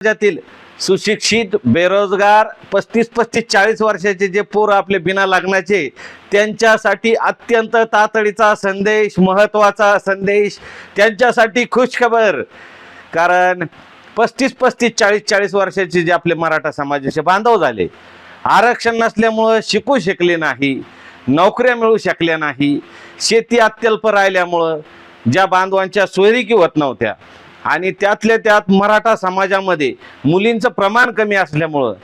समाजातील सुशिक्षित बेरोजगार पस्तीस पस्तीस चाळीस वर्षाचे जे पोर आपले बिना लग्नाचे त्यांच्यासाठी अत्यंत तातडीचा संदेश महत्त्वाचा संदेश त्यांच्यासाठी खुशखबर. कारण पस्तीस पस्तीस चाळीस चाळीस वर्षाचे जे आपले मराठा समाजाचे बांधव झाले आरक्षण नसल्यामुळं शिकू शकले नाही नोकऱ्या मिळू शकल्या नाही शेती अत्यल्प राहिल्यामुळं ज्या बांधवांच्या सोयरिकी होत नव्हत्या आणि त्यातल्या त्यात मराठा समाजामध्ये मुलींचं प्रमाण कमी असल्यामुळं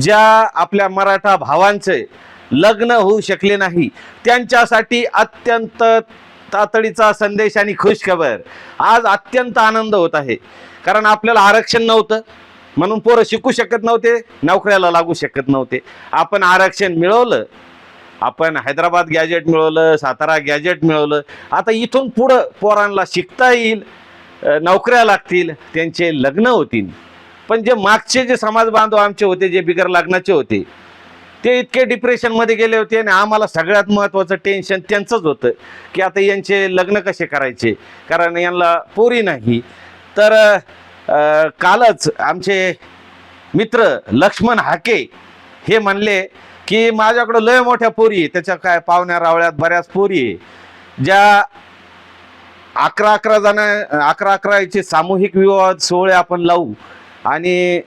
ज्या आपल्या मराठा भावांचे लग्न होऊ शकले नाही त्यांच्यासाठी अत्यंत तातडीचा संदेश आणि खुशखबर आज अत्यंत आनंद होत आहे. कारण आपल्याला आरक्षण नव्हतं. म्हणून पोरं शिकू शकत नव्हते नोकऱ्याला लागू शकत नव्हते. आपण आरक्षण मिळवलं आपण हैदराबाद गॅजेट मिळवलं सातारा गॅजेट मिळवलं. आता इथून पुढं पोरांना शिकता येईल नोकऱ्या लागतील त्यांचे लग्न होतील. पण जे मागचे जे समाज बांधव आमचे होते जे बिगर लग्नाचे होते ते इतके डिप्रेशनमध्ये गेले होते आणि आम्हाला सगळ्यात महत्त्वाचं टेन्शन त्यांचंच होतं की आता यांचे लग्न कसे करायचे? कारण यांना पोरी नाही. तर कालच आमचे मित्र लक्ष्मण हाके हे म्हणले की माझ्याकडं लय मोठ्या पोरी आहे त्याच्या काय पाहुण्या रावळ्यात बऱ्याच पोरी आहे ज्या अकरा अकरा जण अकरा अकराचे सामूहिक विवाह सोहळे आपण लावू आणि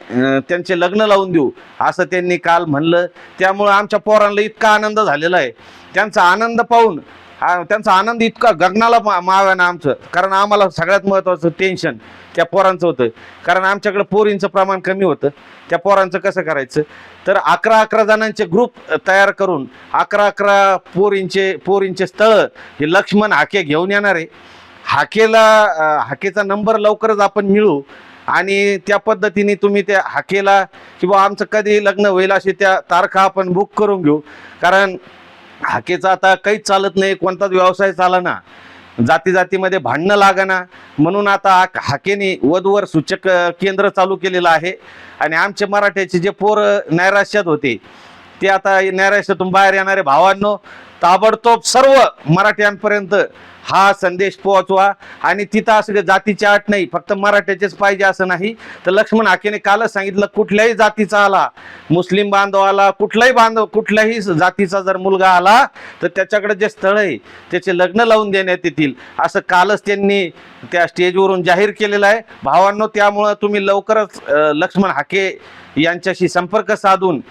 त्यांचे लग्न लावून देऊ असं त्यांनी काल म्हणलं. त्यामुळं आमच्या पोरांना इतका आनंद झालेला आहे. त्यांचा आनंद पाहून त्यांचा आनंद इतका गगनाला मा माव्यानं आमचं. कारण आम्हाला सगळ्यात महत्त्वाचं टेन्शन त्या पोरांचं होतं. कारण आमच्याकडे पोरींचं प्रमाण कमी होतं. त्या पोरांचं कसं करायचं? तर अकरा अकरा जणांचे ग्रुप तयार करून अकरा अकरा पोरींचे पोरींचे स्थळं हे लक्ष्मण हाके घेऊन येणार आहे. हाकेला हाकेचा नंबर लवकरच आपण मिळू. आणि त्या पद्धतीने तुम्ही त्या हाकेला किंवा आमचं कधी लग्न होईल अशी त्या तारखा आपण बुक करून घेऊ. कारण हाकेचा आता काहीच चालत नाही कोणताच व्यवसाय चाला ना जाती जातीमध्ये भांडणं लागाना. म्हणून आता हाकेने वधवर सूचक केंद्र चालू केलेलं आहे. आणि आमचे मराठ्याचे जे पोर नैराश्यात होते ते आता नैराश्यातून बाहेर येणारे भावांनो ताबडतोब सर्व मराठ्यांपर्यंत हा संदेश पोहोचवा. आणि तिथं असं जातीची अट नाही फक्त मराठ्याचेच पाहिजे असं नाही. तर लक्ष्मण हाकेने कालच सांगितलं कुठल्याही जातीचा आला मुस्लिम बांधव आला कुठलाही बांधव कुठल्याही जातीचा जर मुलगा आला तर त्याच्याकडे जे स्थळ आहे त्याचे लग्न लावून देण्यात येतील. असं कालच त्यांनी त्या स्टेजवरून जाहीर केलेलं आहे. भावांनो त्यामुळं तुम्ही लवकरच लक्ष्मण हाके यांच्याशी संपर्क साधून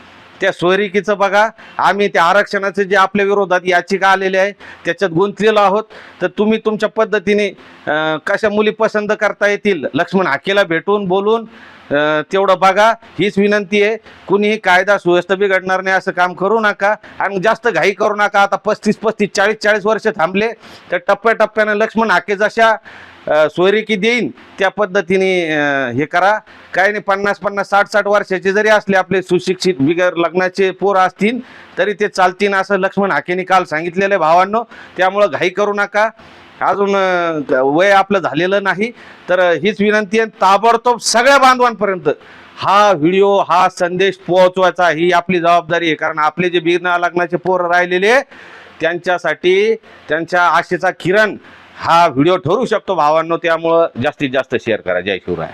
त्या सोयरिकीचं बघा. आम्ही त्या आरक्षणाचे जे आपल्या विरोधात याचिका आलेली आहे त्याच्यात गुंतलेलो आहोत. तर तुम्ही तुमच्या पद्धतीने कशा मुली पसंत करता येतील? लक्ष्मण हाकेला भेटून बोलून तेवढं बघा. हीच विनंती आहे. कुणीही कायदा सुव्यवस्था बिघडणार नाही असं काम करू नका. आणि जास्त घाई करू नका. आता पस्तीस पस्तीस चाळीस चाळीस वर्ष थांबले. तर टप्प्याटप्प्यानं लक्ष्मण हाके जशा सोयरिकी देईन त्या पद्धतीने हे करा. काय नाही पन्नास पन्नास साठ साठ वर्षाचे जरी असले आपले सुशिक्षित बिगर लग्नाचे पोर असतील तरी ते चालतील असं लक्ष्मण हाकेने काल सांगितलेलं आहे भावांनो. त्यामुळं घाई करू नका. अजून वय आपलं झालेलं नाही तर हीच विनंती आहे ताबडतोब सगळ्या बांधवांपर्यंत हा व्हिडिओ हा संदेश पोहोचवायचा ही आपली जबाबदारी आहे. कारण आपले जे बिना लग्नाचे पोर राहिलेले त्यांच्यासाठी त्यांच्या आशेचा किरण हा व्हिडिओ ठरू शकतो भावांनो. त्यामुळं जास्तीत जास्त शेअर करा. जय शिवराय.